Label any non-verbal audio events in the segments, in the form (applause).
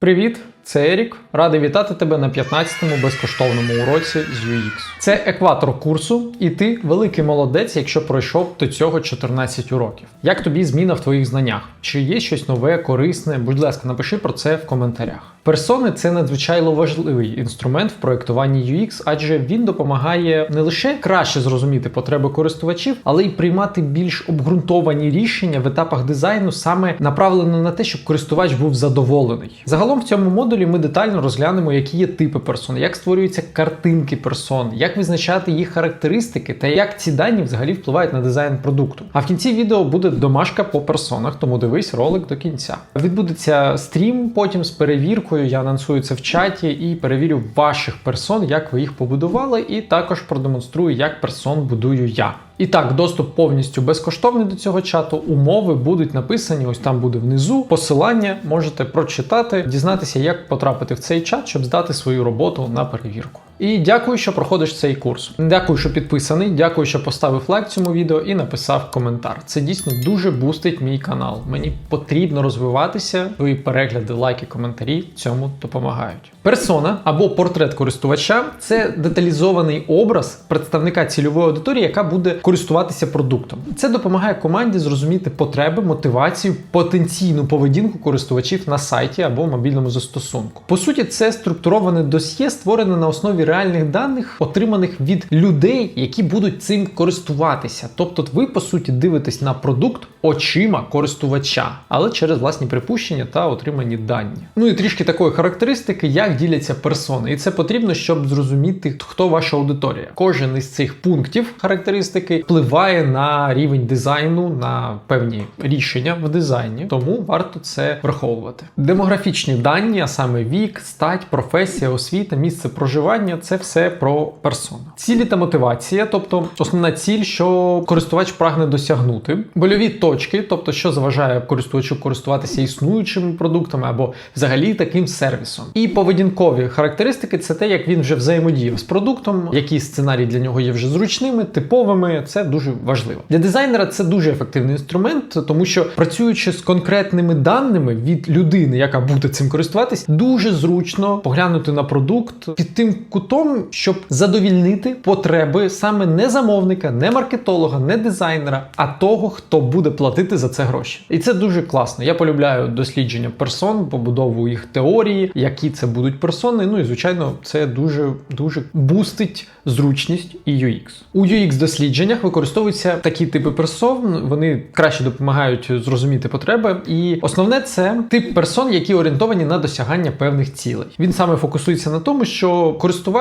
Привіт, це Ерік. Радий вітати тебе на 15-му безкоштовному уроці з UX. Це екватор курсу, і ти великий молодець, якщо пройшов до цього 14 уроків. Як тобі зміна в твоїх знаннях? Чи є щось нове, корисне? Будь ласка, напиши про це в коментарях. Персони це надзвичайно важливий інструмент в проєктуванні UX, адже він допомагає не лише краще зрозуміти потреби користувачів, але й приймати більш обґрунтовані рішення в етапах дизайну, саме направлено на те, щоб користувач був задоволений. Загалом в цьому модулі ми детально розглянемо, які є типи персон, як створюються картинки персон, як визначати їх характеристики та як ці дані взагалі впливають на дизайн продукту. А в кінці відео буде домашка по персонах, тому дивись ролик до кінця. Відбудеться стрім потім з перевіркою. Я анонсую це в чаті і перевірю ваших персон, як ви їх побудували, і також продемонструю, як персон будую я. І так, доступ повністю безкоштовний до цього чату. Умови будуть написані. Ось там буде внизу. Посилання можете прочитати, дізнатися, як потрапити в цей чат, щоб здати свою роботу на перевірку. І дякую, що проходиш цей курс. Дякую, що підписаний. Дякую, що поставив лайк цьому відео і написав коментар. Це дійсно дуже бустить мій канал. Мені потрібно розвиватися. Твої перегляди, лайки, коментарі цьому допомагають. Персона або портрет користувача це деталізований образ представника цільової аудиторії, яка буде користуватися продуктом. Це допомагає команді зрозуміти потреби, мотивацію, потенційну поведінку користувачів на сайті або мобільному застосунку. По суті, це структуроване досьє, створене на основі реальних даних, отриманих від людей, які будуть цим користуватися. Тобто, ви по суті дивитесь на продукт очима користувача, але через власні припущення та отримані дані. Ну і трішки такої характеристики, як діляться персони. І це потрібно, щоб зрозуміти, хто ваша аудиторія. Кожен із цих пунктів характеристики впливає на рівень дизайну, на певні рішення в дизайні, тому варто це враховувати. Демографічні дані, а саме вік, стать, професія, освіта, місце проживання це все про персону. Цілі та мотивація, тобто основна ціль, що користувач прагне досягнути, больові точки, тобто що заважає користувачу користуватися існуючими продуктами або взагалі таким сервісом. І поведінкові характеристики це те, як він вже взаємодіяв з продуктом, які сценарії для нього є вже зручними, типовими. Це дуже важливо. Для дизайнера це дуже ефективний інструмент, тому що працюючи з конкретними даними від людини, яка буде цим користуватись, дуже зручно поглянути на продукт під тим кутом, щоб задовільнити потреби саме не замовника, не маркетолога, не дизайнера, а того, хто буде платити за це гроші. І це дуже класно. Я полюбляю дослідження персон, побудову їх теорії, які це будуть персони. Ну і звичайно, це дуже дуже бустить зручність і UX. У UX дослідженнях використовуються такі типи персон. Вони краще допомагають зрозуміти потреби. І основне це тип персон, які орієнтовані на досягання певних цілей. Він саме фокусується на тому, що користувач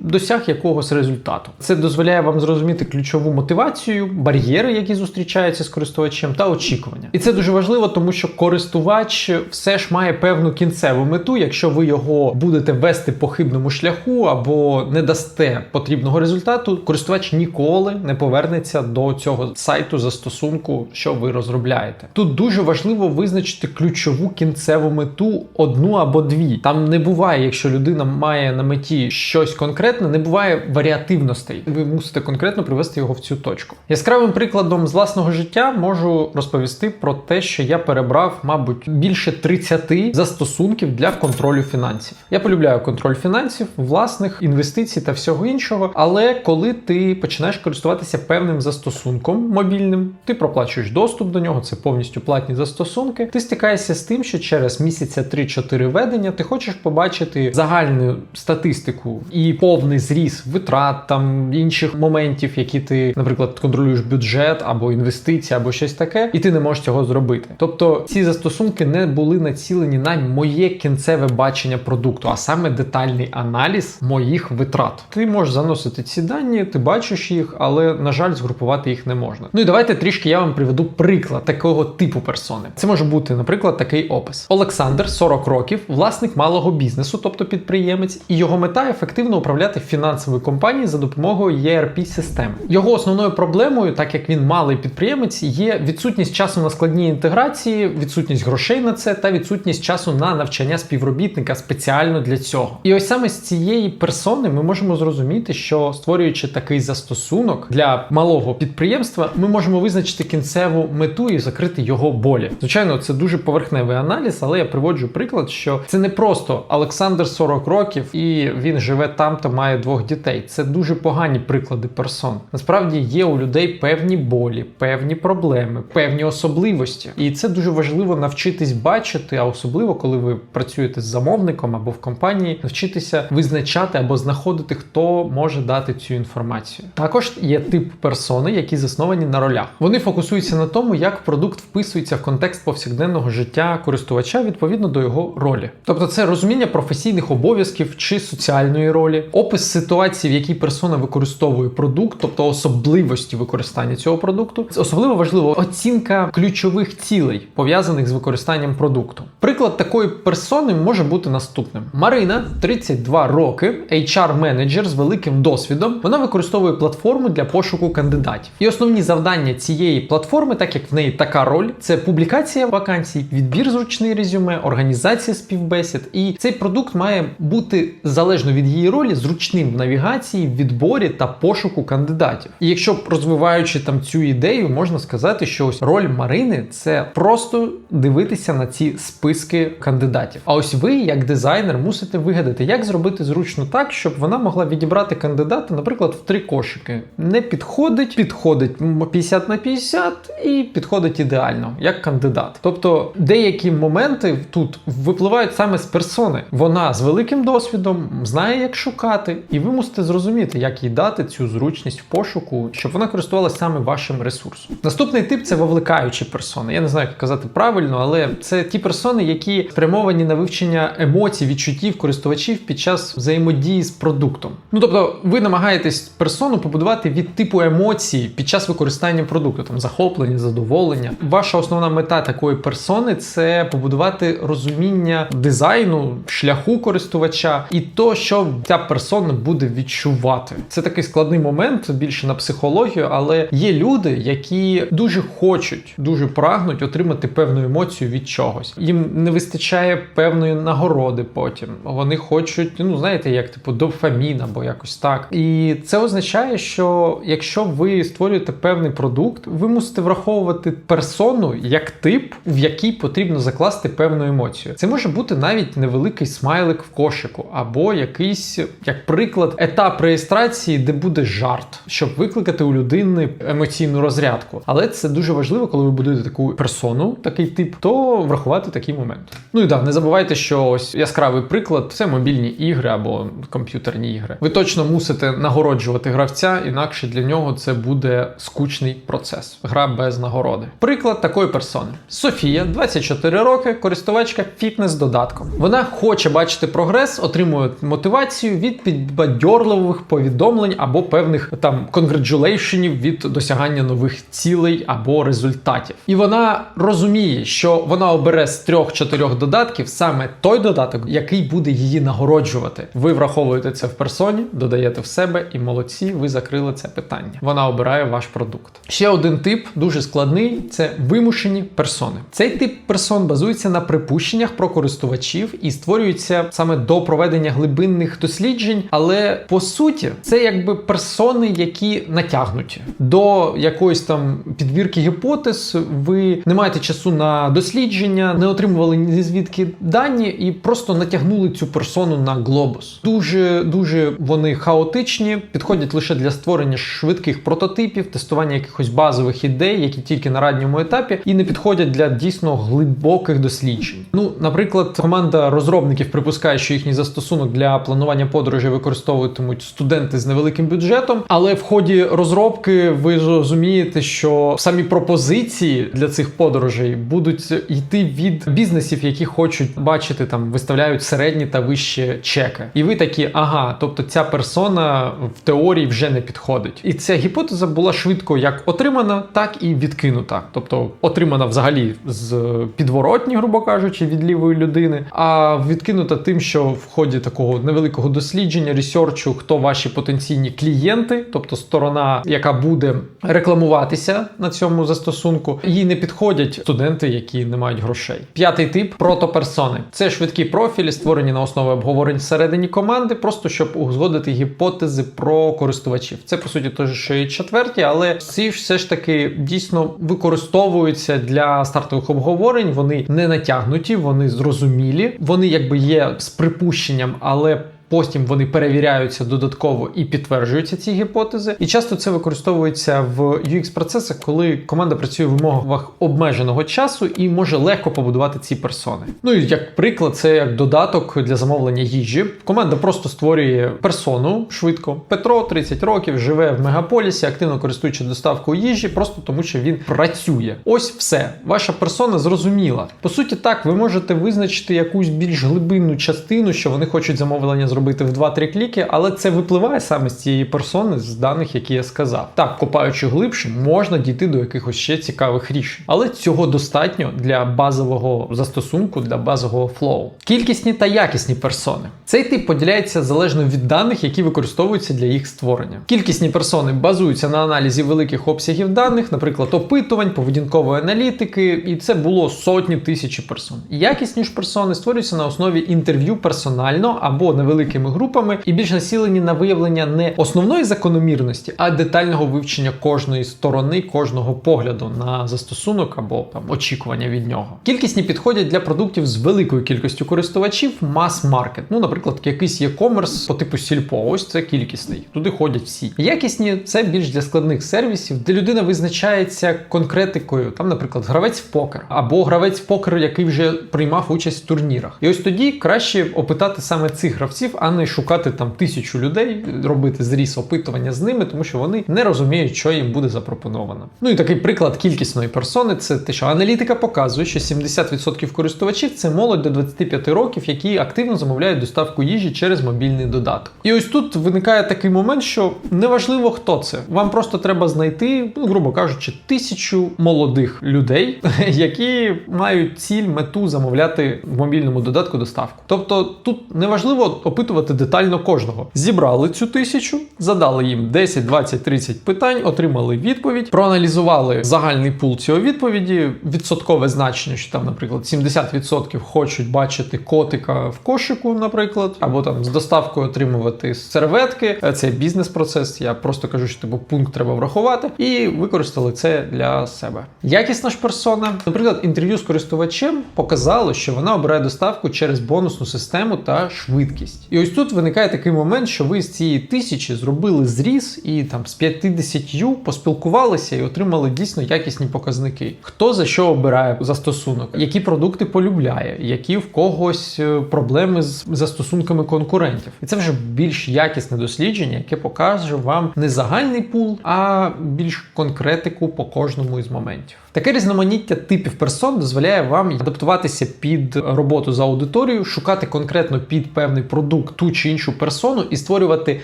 досяг якогось результату. Це дозволяє вам зрозуміти ключову мотивацію, бар'єри, які зустрічаються з користувачем, та очікування. І це дуже важливо, тому що користувач все ж має певну кінцеву мету. Якщо ви його будете вести по хибному шляху або не дасте потрібного результату, користувач ніколи не повернеться до цього сайту застосунку, що ви розробляєте. Тут дуже важливо визначити ключову кінцеву мету одну або дві. Там не буває, якщо людина має на меті щось конкретне, не буває варіативностей. Ви мусите конкретно привести його в цю точку. Яскравим прикладом з власного життя можу розповісти про те, що я перебрав, мабуть, більше 30 застосунків для контролю фінансів. Я полюбляю контроль фінансів, власних інвестицій та всього іншого. Але коли ти починаєш користуватися певним застосунком мобільним, ти проплачуєш доступ до нього, це повністю платні застосунки. Ти стикаєшся з тим, що через місяця 3-4 ведення ти хочеш побачити загальну статистику і повний зріз витрат там інших моментів, які ти, наприклад, контролюєш бюджет або інвестиції, або щось таке, і ти не можеш цього зробити. Тобто ці застосунки не були націлені на моє кінцеве бачення продукту, а саме детальний аналіз моїх витрат. Ти можеш заносити ці дані, ти бачиш їх, але на жаль, згрупувати їх не можна. Ну і давайте трішки я вам приведу приклад такого типу персони. Це може бути, наприклад, такий опис: Олександр, 40 років, власник малого бізнесу, тобто підприємець, і його мета ефективно ефективно управляти фінансовою компанією за допомогою erp системи Його основною проблемою, так як він малий підприємець, є відсутність часу на складні інтеграції, відсутність грошей на це та відсутність часу на навчання співробітника спеціально для цього. І ось саме з цієї персони ми можемо зрозуміти, що створюючи такий застосунок для малого підприємства, ми можемо визначити кінцеву мету і закрити його болі. Звичайно, це дуже поверхневий аналіз, але я приводжу приклад, що це не просто Олександр 40 років і він живе там та має двох дітей. Це дуже погані приклади персон. Насправді є у людей певні болі, певні проблеми, певні особливості, і це дуже важливо навчитись бачити, а особливо коли ви працюєте з замовником або в компанії, навчитися визначати або знаходити, хто може дати цю інформацію. Також є тип персони, які засновані на ролях. Вони фокусуються на тому, як продукт вписується в контекст повсякденного життя користувача відповідно до його ролі. Тобто, це розуміння професійних обов'язків чи соціальної ролі, опис ситуації, в якій персона використовує продукт, тобто особливості використання цього продукту. Особливо важливо оцінка ключових цілей, пов'язаних з використанням продукту. Приклад такої персони може бути наступним: Марина, 32 роки, HR-менеджер з великим досвідом. Вона використовує платформу для пошуку кандидатів. І основні завдання цієї платформи, так як в неї така роль, це публікація вакансій, відбір зручний резюме, організація співбесід. І цей продукт має бути залежно від її ролі зручним в навігації, відборі та пошуку кандидатів. І якщо розвиваючи там цю ідею, можна сказати, що ось роль Марини це просто дивитися на ці списки кандидатів. А ось ви, як дизайнер, мусите вигадати, як зробити зручно так, щоб вона могла відібрати кандидата, наприклад, в три кошики. Не підходить, підходить 50 на 50 і підходить ідеально, як кандидат. Тобто деякі моменти тут випливають саме з персони. Вона з великим досвідом знає, як шукати, і ви мусите зрозуміти, як їй дати цю зручність в пошуку, щоб вона користувалася саме вашим ресурсом. Наступний тип це вовлекаючі персони. Я не знаю, як казати правильно, але це ті персони, які спрямовані на вивчення емоцій, відчуттів користувачів під час взаємодії з продуктом. Ну тобто, ви намагаєтесь персону побудувати від типу емоцій під час використання продукту, там захоплення, задоволення. Ваша основна мета такої персони це побудувати розуміння дизайну, шляху користувача і то, що ця персона буде відчувати. Це такий складний момент більше на психологію, але є люди, які дуже хочуть, дуже прагнуть отримати певну емоцію від чогось. Їм не вистачає певної нагороди потім. Вони хочуть, ну знаєте, як типу дофамін або якось так. І це означає, що якщо ви створюєте певний продукт, ви мусите враховувати персону як тип, в який потрібно закласти певну емоцію. Це може бути навіть невеликий смайлик в кошику, або якийсь, як приклад, етап реєстрації, де буде жарт, щоб викликати у людини емоційну розрядку. Але це дуже важливо, коли ви будуєте таку персону, такий тип, то врахувати такі моменти. Ну і да, не забувайте, що ось яскравий приклад це мобільні ігри або комп'ютерні ігри. Ви точно мусите нагороджувати гравця, інакше для нього це буде скучний процес. Гра без нагороди. Приклад такої персони: Софія, 24 роки, користувачка фітнес-додатком. Вона хоче бачити прогрес, отримує мотивацію від підбадьорливих повідомлень або певних там конграджулейшенів від досягання нових цілей або результатів. І вона розуміє, що вона обере з трьох-чотирьох додатків саме той додаток, який буде її нагороджувати. Ви враховуєте це в персоні, додаєте в себе, і молодці, ви закрили це питання. Вона обирає ваш продукт. Ще один тип дуже складний це вимушені персони. Цей тип персон базується на припущеннях про користувачів і створюється саме до проведення глибинних досліджень, але по суті, це якби персони, які натягнуті до якоїсь там підвірки гіпотез. Ви не маєте часу на дослідження, не отримували ні звідки дані і просто натягнули цю персону на глобус. Дуже дуже вони хаотичні, підходять лише для створення швидких прототипів, тестування якихось базових ідей, які тільки на ранньому етапі, і не підходять для дійсно глибоких досліджень. Ну, наприклад, команда розробників припускає, що їхній застосунок для планування подорожей використовуватимуть студенти з невеликим бюджетом, але в ході розробки ви розумієте, що самі пропозиції для цих подорожей будуть йти від бізнесів, які хочуть бачити там, виставляють середні та вищі чеки. І ви такі, ага, тобто ця персона в теорії вже не підходить. І ця гіпотеза була швидко як отримана, так і відкинута. Тобто отримана взагалі з підворотні, грубо кажучи, від лівої людини, а відкинута тим, що в ході такого невеликого великого дослідження, ресерчу, хто ваші потенційні клієнти, тобто сторона, яка буде рекламуватися на цьому застосунку, їй не підходять студенти, які не мають грошей. П'ятий тип протоперсони. Це швидкі профілі, створені на основі обговорень всередині команди, просто щоб узгодити гіпотези про користувачів. Це по суті теж, що і четверті, але ці все ж таки дійсно використовуються для стартових обговорень. Вони не натягнуті, вони зрозумілі, вони якби є з припущенням, але. Потім вони перевіряються додатково і підтверджуються ці гіпотези. І часто це використовується в UX-процесах, коли команда працює в вимогах обмеженого часу і може легко побудувати ці персони. Ну і як приклад, це як додаток для замовлення їжі. Команда просто створює персону швидко. Петро 30 років, живе в мегаполісі, активно користуючи доставкою їжі, просто тому що він працює. Ось все. Ваша персона зрозуміла. По суті, так, ви можете визначити якусь більш глибинну частину, що вони хочуть замовлення зробити в 2-3 кліки, але це випливає саме з цієї персони, з даних, які я сказав. Так, копаючи глибше, можна дійти до якихось ще цікавих рішень. Але цього достатньо для базового застосунку, для базового флоу. Кількісні та якісні персони. Цей тип поділяється залежно від даних, які використовуються для їх створення. Кількісні персони базуються на аналізі великих обсягів даних, наприклад, опитувань, поведінкової аналітики, і це було сотні тисячі персон. Якісні ж персони створюються на основі інтерв'ю персонально або невеликими групами і більш націлені на виявлення не основної закономірності, а детального вивчення кожної сторони, кожного погляду на застосунок або там очікування від нього. Кількісні підходять для продуктів з великою кількістю користувачів, мас-маркет. Ну, наприклад, якийсь e-commerce по типу сільпо, ось це кількісний. Туди ходять всі. Якісні це більш для складних сервісів, де людина визначається конкретикою, там, наприклад, гравець в покер або гравець в покер, який вже приймав участь в турнірах. І ось тоді краще опитати саме цих гравців, а не шукати там тисячу людей, робити зріз опитування з ними, тому що вони не розуміють, що їм буде запропоновано. Ну і такий приклад кількісної персони це те, що аналітика показує, що 70% користувачів це молодь до 25 років, які активно замовляють доставку їжі через мобільний додаток. І ось тут виникає такий момент, що неважливо хто це. Вам просто треба знайти, ну грубо кажучи, тисячу молодих людей, (laughs) які мають ціль мету замовляти в мобільному додатку доставку. Тобто тут неважливо опитувати детально кожного. Зібрали цю тисячу, задали їм 10, 20, 30 питань, отримали відповідь, проаналізували загальний пул цього відповіді, відсоткове значення, що там, наприклад, 70% хочуть бачити котика в кошику, наприклад, або там з доставкою отримувати серветки. Це бізнес-процес. Я просто кажу, що типу пункт треба врахувати, і використали це для себе. Якісна ж персона, наприклад, інтерв'ю з користувачем показало, що вона обирає доставку через бонусну систему та швидкість. Ось тут виникає такий момент, що ви з цієї тисячі зробили зріз і там з 50 поспілкувалися і отримали дійсно якісні показники. Хто за що обирає застосунок, які продукти полюбляє, які в когось е, проблеми з застосунками конкурентів. І це вже більш якісне дослідження, яке покаже вам не загальний пул, а більш конкретику по кожному із моментів. Таке різноманіття типів персон дозволяє вам адаптуватися під роботу за аудиторією, шукати конкретно під певний продукт ту чи іншу персону і створювати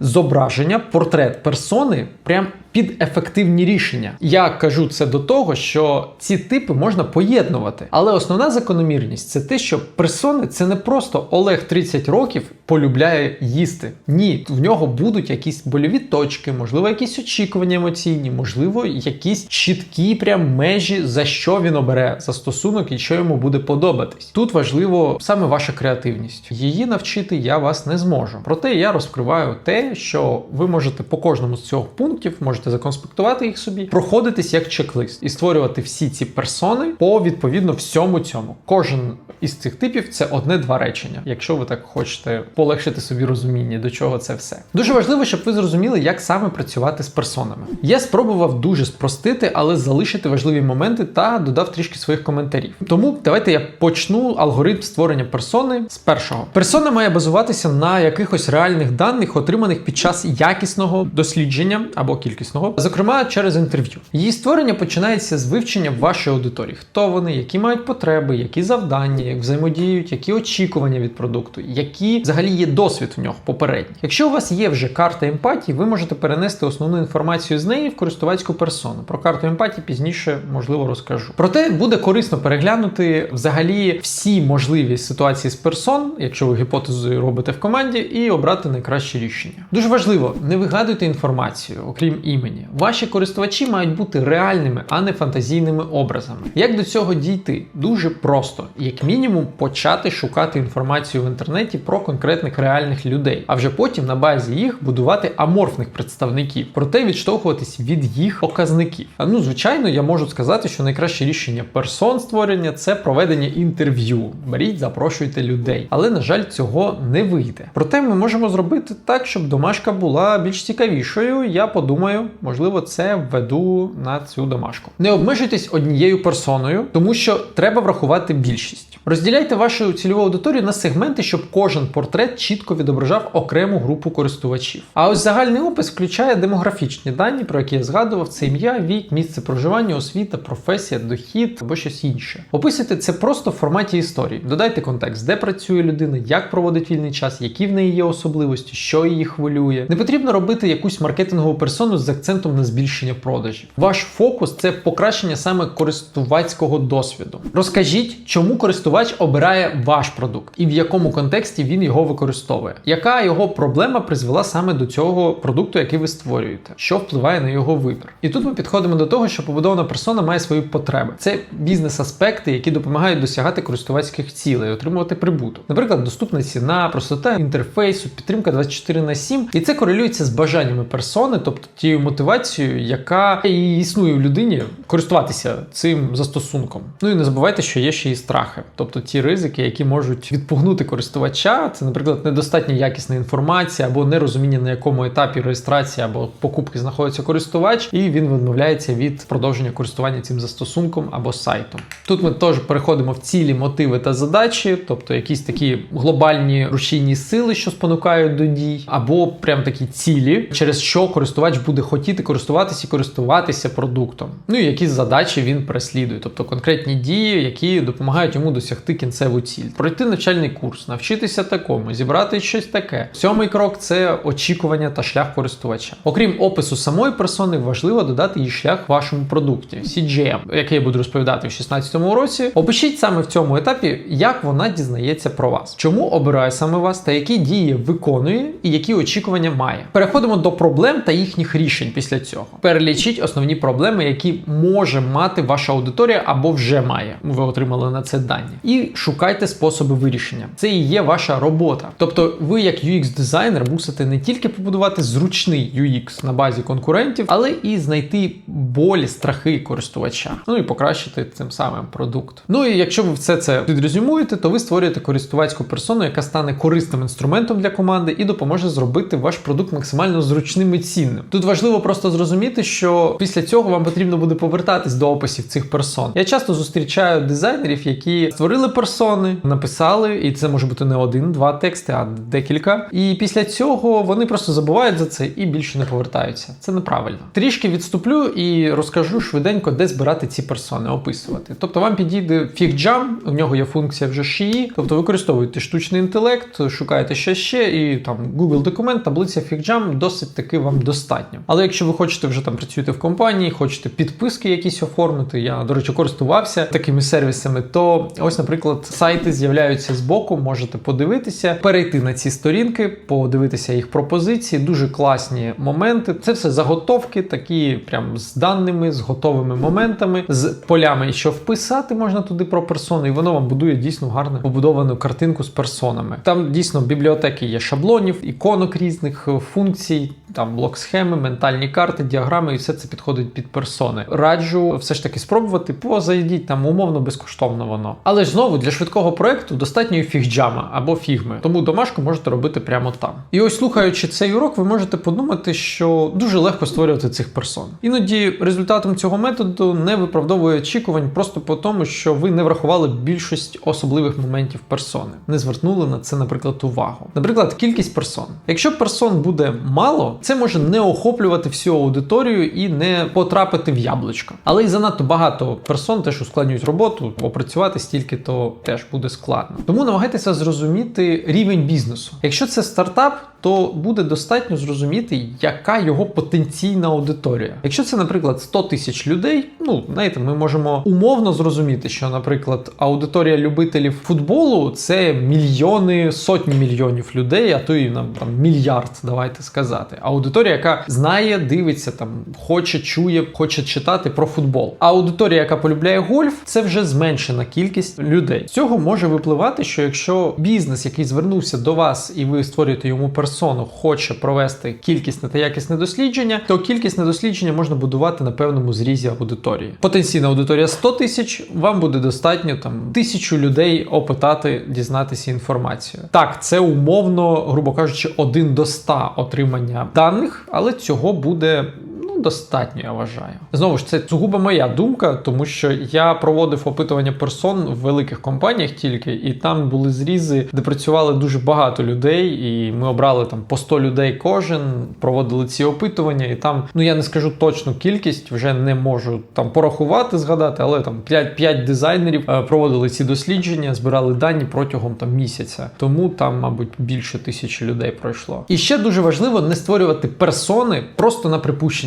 зображення, портрет персони прям під ефективні рішення. Я кажу це до того, що ці типи можна поєднувати. Але основна закономірність це те, що персони це не просто Олег 30 років полюбляє їсти. Ні, в нього будуть якісь больові точки, можливо, якісь очікування емоційні, можливо, якісь чіткі прям межі, за що він обере застосунок і що йому буде подобатись. Тут важливо саме ваша креативність. Її навчити я вас не зможу. Проте я розкриваю те, що ви можете по кожному з цих пунктів можете законспектувати їх собі, проходитись як чек-лист і створювати всі ці персони по відповідно всьому цьому. Кожен із цих типів це одне-два речення, якщо ви так хочете полегшити собі розуміння, до чого це все. Дуже важливо, щоб ви зрозуміли, як саме працювати з персонами. Я спробував дуже спростити, але залишити важливі моменти та додав трішки своїх коментарів. Тому давайте я почну алгоритм створення персони з першого. Персона має базуватися на якихось реальних даних, отриманих під час якісного дослідження або кількісного корисного, зокрема через інтерв'ю. Її створення починається з вивчення вашої аудиторії, хто вони, які мають потреби, які завдання, як взаємодіють, які очікування від продукту, які взагалі є досвід в нього попередній. Якщо у вас є вже карта емпатії, ви можете перенести основну інформацію з неї в користувацьку персону. Про карту емпатії пізніше можливо розкажу. Проте буде корисно переглянути взагалі всі можливі ситуації з персон, якщо ви гіпотезу робите в команді, і обрати найкраще рішення. Дуже важливо, не вигадуйте інформацію, окрім імені. Ваші користувачі мають бути реальними, а не фантазійними образами. Як до цього дійти? Дуже просто, як мінімум, почати шукати інформацію в інтернеті про конкретних реальних людей, а вже потім на базі їх будувати аморфних представників, проте відштовхуватись від їх показників. А ну, звичайно, я можу сказати, що найкраще рішення персон створення це проведення інтерв'ю. Беріть, запрошуйте людей. Але, на жаль, цього не вийде. Проте ми можемо зробити так, щоб домашка була більш цікавішою. Я подумаю, можливо, це введу на цю домашку. Не обмежуйтесь однією персоною, тому що треба врахувати більшість. Розділяйте вашу цільову аудиторію на сегменти, щоб кожен портрет чітко відображав окрему групу користувачів. А ось загальний опис включає демографічні дані, про які я згадував: це ім'я, вік, місце проживання, освіта, професія, дохід або щось інше. Описуйте це просто в форматі історії. Додайте контекст, де працює людина, як проводить вільний час, які в неї є особливості, що її хвилює. Не потрібно робити якусь маркетингову персону з акцентом на збільшення продажів. Ваш фокус це покращення саме користувацького досвіду. Розкажіть, чому користувач обирає ваш продукт і в якому контексті він його використовує. Яка його проблема призвела саме до цього продукту, який ви створюєте, що впливає на його вибір? І тут ми підходимо до того, що побудована персона має свої потреби. Це бізнес-аспекти, які допомагають досягати користувацьких цілей, отримувати прибуток. Наприклад, доступна ціна, простота інтерфейсу, підтримка 24 на 7. І це корелюється з бажаннями персони, тобто тією мотивацією, яка і існує в людині користуватися цим застосунком. Ну і не забувайте, що є ще і страхи, тобто ті ризики, які можуть відпугнути користувача. Це, наприклад, недостатньо якісна інформація або нерозуміння, на якому етапі реєстрації або покупки знаходиться користувач, і він відмовляється від продовження користування цим застосунком або сайтом. Тут ми теж переходимо в цілі, мотиви та задачі, тобто якісь такі глобальні рушійні сили, що спонукають до дій, або прям такі цілі, через що користувач буде хотіти користуватися і користуватися продуктом. Ну і які задачі він переслідує, тобто конкретні дії, які допомагають йому досягти кінцеву ціль, пройти навчальний курс, навчитися такому, зібрати щось таке. Сьомий крок це очікування та шлях користувача. Окрім опису самої персони, важливо додати її шлях вашому продукті CGM, який я буду розповідати в 16-му році. Опишіть саме в цьому етапі, як вона дізнається про вас, чому обирає саме вас та які дії виконує і які очікування має. Переходимо до проблем та їхніх рішень після цього. Перелічіть основні проблеми, які може мати ваша аудиторія або вже має. Ви отримали на це дані. І шукайте способи вирішення. Це і є ваша робота. Тобто, ви, як UX-дизайнер, мусите не тільки побудувати зручний UX на базі конкурентів, але і знайти болі, страхи користувача. Ну і покращити цим самим продукт. Ну і якщо ви все це підрезюмуєте, то ви створюєте користувацьку персону, яка стане корисним інструментом для команди і допоможе зробити ваш продукт максимально зручним і цінним. Тут важливо просто зрозуміти, що після цього вам потрібно буде повертатись до описів цих персон. Я часто зустрічаю дизайнерів, які створили персони, написали, і це може бути не один, два тексти, а декілька. І після цього вони просто забувають за це і більше не повертаються. Це неправильно. Трішки відступлю і розкажу швиденько, де збирати ці персони, описувати. Тобто вам підійде FigJam, у нього є функція вже шиї, тобто використовуєте штучний інтелект, шукаєте що ще, і там Google документ, таблиця FigJam досить таки вам достатньо. Але якщо ви хочете вже там працюєте в компанії, хочете підписки якісь оформити, я, до речі, користувався такими сервісами, то ось, наприклад, сайти з'являються збоку, можете подивитися, перейти на ці сторінки, подивитися їх пропозиції, дуже класні моменти. Це все заготовки, такі прям з даними, з готовими моментами, з полями, що вписати можна туди про персони, і воно вам будує дійсно гарно побудовану картинку з персонами. Там дійсно бібліотеки є шаблонів, іконок різних функцій, там блок-схеми, ментальні карти, діаграми, і все це підходить під персони. Раджу все ж таки спробувати, позайдіть там умовно безкоштовно воно. Але ж знову для швидкого проекту достатньо фігджама або фігми, тому домашку можете робити прямо там. І ось слухаючи цей урок, ви можете подумати, що дуже легко створювати цих персон. Іноді результатом цього методу не виправдовує очікувань просто по тому, що ви не врахували більшість особливих моментів персони, не звернули на це, наприклад, увагу. Наприклад, кількість персон. Якщо персон буде мало, це може не охоплювати всю аудиторію і не потрапити в яблучко. Але і занадто багато персон теж ускладнюють роботу, опрацювати стільки то теж буде складно. Тому намагайтеся зрозуміти рівень бізнесу. Якщо це стартап, то буде достатньо зрозуміти, яка його потенційна аудиторія. Якщо це, наприклад, 100 тисяч людей, ну знаєте, ми можемо умовно зрозуміти, що, наприклад, аудиторія любителів футболу це мільйони, сотні мільйонів людей, а то і нам там мільярд, давайте сказати. Аудиторія, яка знає, дивиться, там хоче, чує, хоче читати про футбол. А аудиторія, яка полюбляє гольф, це вже зменшена кількість людей. З цього може випливати, що якщо бізнес, який звернувся до вас, і ви створюєте йому персону, хоче провести кількісне та якісне дослідження, то кількісне дослідження можна будувати на певному зрізі аудиторії. Потенційна аудиторія 100 тисяч, вам буде достатньо там тисячу людей опитати, дізнатися інформацію. Так, це умовно, грубо кажучи, 1 до 100 отримання даних, але цього буде. Ну, Достатньо, я вважаю. Знову ж це сугубо моя думка, тому що я проводив опитування персон в великих компаніях тільки, і там були зрізи, де працювали дуже багато людей, і ми обрали там по 100 людей кожен, проводили ці опитування, і там, ну я не скажу точну кількість, вже не можу там порахувати, згадати, але там 5, 5 дизайнерів е, проводили ці дослідження, збирали дані протягом там місяця. Тому там, мабуть, більше тисячі людей пройшло. І ще дуже важливо не створювати персони просто на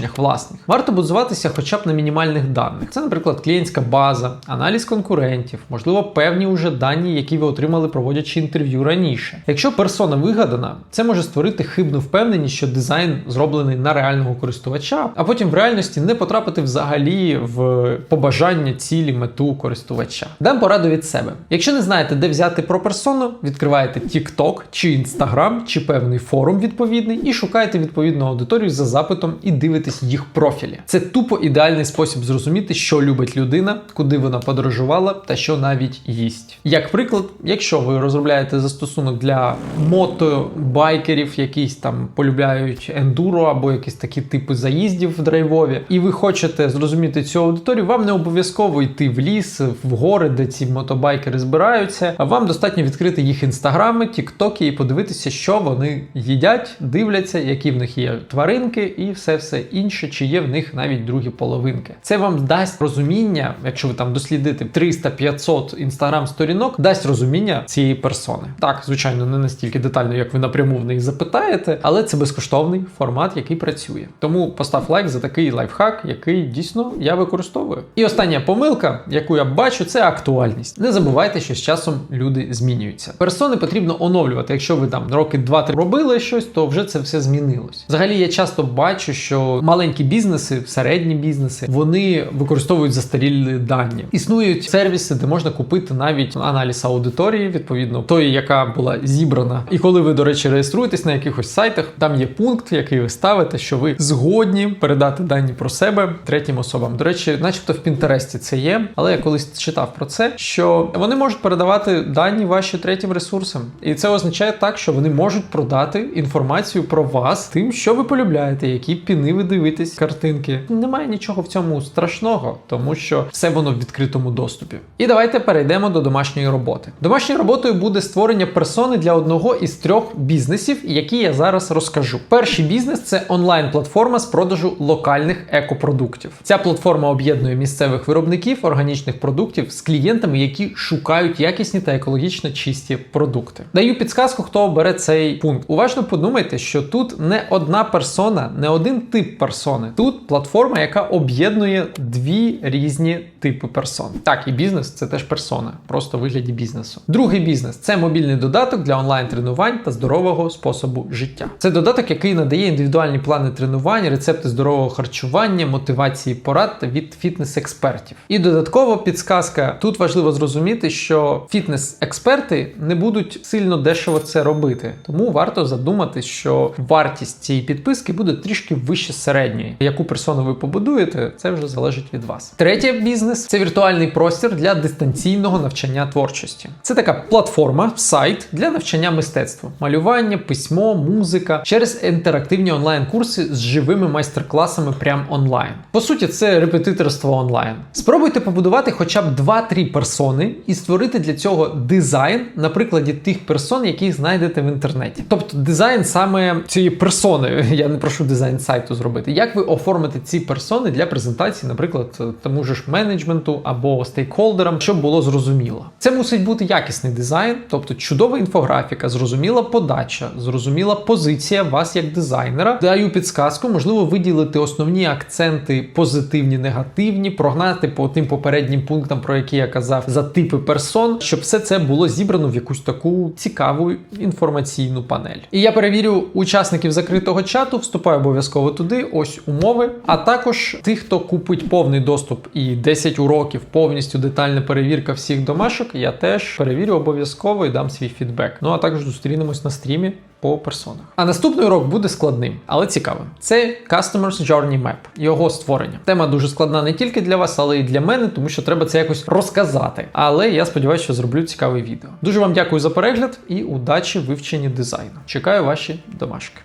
припущеннях власних. Варто базуватися хоча б на мінімальних даних. Це, наприклад, клієнтська база, аналіз конкурентів, можливо, певні уже дані, які ви отримали, проводячи інтерв'ю раніше. Якщо персона вигадана, це може створити хибну впевненість, що дизайн зроблений на реального користувача, а потім в реальності не потрапити взагалі в побажання цілі мету користувача. Дам пораду від себе. Якщо не знаєте, де взяти про персону, відкриваєте TikTok чи Instagram, чи певний форум відповідний, і шукаєте відповідну аудиторію за запитом і дивитесь їх профілі. Це тупо ідеальний спосіб зрозуміти, що любить людина, куди вона подорожувала та що навіть їсть. Як приклад, якщо ви розробляєте застосунок для мотобайкерів, якісь там полюбляють ендуро або якісь такі типи заїздів в драйвові, і ви хочете зрозуміти цю аудиторію, вам не обов'язково йти в ліс, в гори, де ці мотобайкери збираються. А вам достатньо відкрити їх інстаграми, тіктоки і подивитися, що вони їдять, дивляться, які в них є тваринки, і все все інше, чи є в них навіть другі половинки. Це вам дасть розуміння, якщо ви там дослідите 300-500 інстаграм-сторінок, дасть розуміння цієї персони. Так, звичайно, не настільки детально, як ви напряму в них запитаєте, але це безкоштовний формат, який працює. Тому постав лайк за такий лайфхак, який дійсно я використовую. І остання помилка, яку я бачу, це актуальність. Не забувайте, що з часом люди змінюються. Персони потрібно оновлювати. Якщо ви там роки 2-3 робили щось, то вже це все змінилось. Взагалі, я часто бачу, що маленькі бізнеси, середні бізнеси, вони використовують застарілі дані. Існують сервіси, де можна купити навіть аналіз аудиторії, відповідно тої, яка була зібрана. І коли ви, до речі, реєструєтесь на якихось сайтах, там є пункт, який ви ставите, що ви згодні передати дані про себе третім особам. До речі, начебто в Пінтересті це є, але я колись читав про це, що вони можуть передавати дані ваші третім ресурсам, і це означає так, що вони можуть продати інформацію про вас тим, що ви полюбляєте, які піни ви дивитесь, картинки. Немає нічого в цьому страшного, тому що все воно в відкритому доступі. І давайте перейдемо до домашньої роботи. Домашньою роботою буде створення персони для одного із трьох бізнесів, які я зараз розкажу. Перший бізнес це онлайн-платформа з продажу локальних екопродуктів. Ця платформа об'єднує місцевих виробників органічних продуктів з клієнтами, які шукають якісні та екологічно чисті продукти. Даю підсказку, хто обере цей пункт. Уважно подумайте, що тут не одна персона, не один тип персони. Тут платформа, яка об'єднує дві різні типи персон. Так, і бізнес це теж персона, просто в вигляді бізнесу. Другий бізнес це мобільний додаток для онлайн-тренувань та здорового способу життя. Це додаток, який надає індивідуальні плани тренувань, рецепти здорового харчування, мотивації порад від фітнес-експертів. І додатково підсказка: тут важливо зрозуміти, що фітнес-експерти не будуть сильно дешево це робити, тому варто задумати, що вартість цієї підписки буде трішки вище середньої. Попередньої. Яку персону ви побудуєте, це вже залежить від вас. Третє бізнес це віртуальний простір для дистанційного навчання творчості. Це така платформа, сайт для навчання мистецтву, малювання, письмо, музика через інтерактивні онлайн-курси з живими майстер-класами прямо онлайн. По суті, це репетиторство онлайн. Спробуйте побудувати хоча б 2-3 персони і створити для цього дизайн на прикладі тих персон, які знайдете в інтернеті. Тобто дизайн саме цієї персони. (laughs) Я не прошу дизайн сайту зробити. Як ви оформите ці персони для презентації, наприклад, тому ж менеджменту або стейкхолдерам, щоб було зрозуміло. Це мусить бути якісний дизайн, тобто чудова інфографіка, зрозуміла подача, зрозуміла позиція вас як дизайнера. Даю підсказку, можливо, виділити основні акценти позитивні, негативні, прогнати по тим попереднім пунктам, про які я казав, за типи персон, щоб все це було зібрано в якусь таку цікаву інформаційну панель. І я перевірю учасників закритого чату, вступаю обов'язково туди. Ось умови. А також тих, хто купить повний доступ і 10 уроків, повністю детальна перевірка всіх домашок. Я теж перевірю обов'язково і дам свій фідбек. Ну а також зустрінемось на стрімі по персонах. А наступний урок буде складним, але цікавим. Це Customers Journey Map, його створення. Тема дуже складна не тільки для вас, але й для мене, тому що треба це якось розказати. Але я сподіваюся, що зроблю цікаве відео. Дуже вам дякую за перегляд і удачі в вивченні дизайну. Чекаю ваші домашки.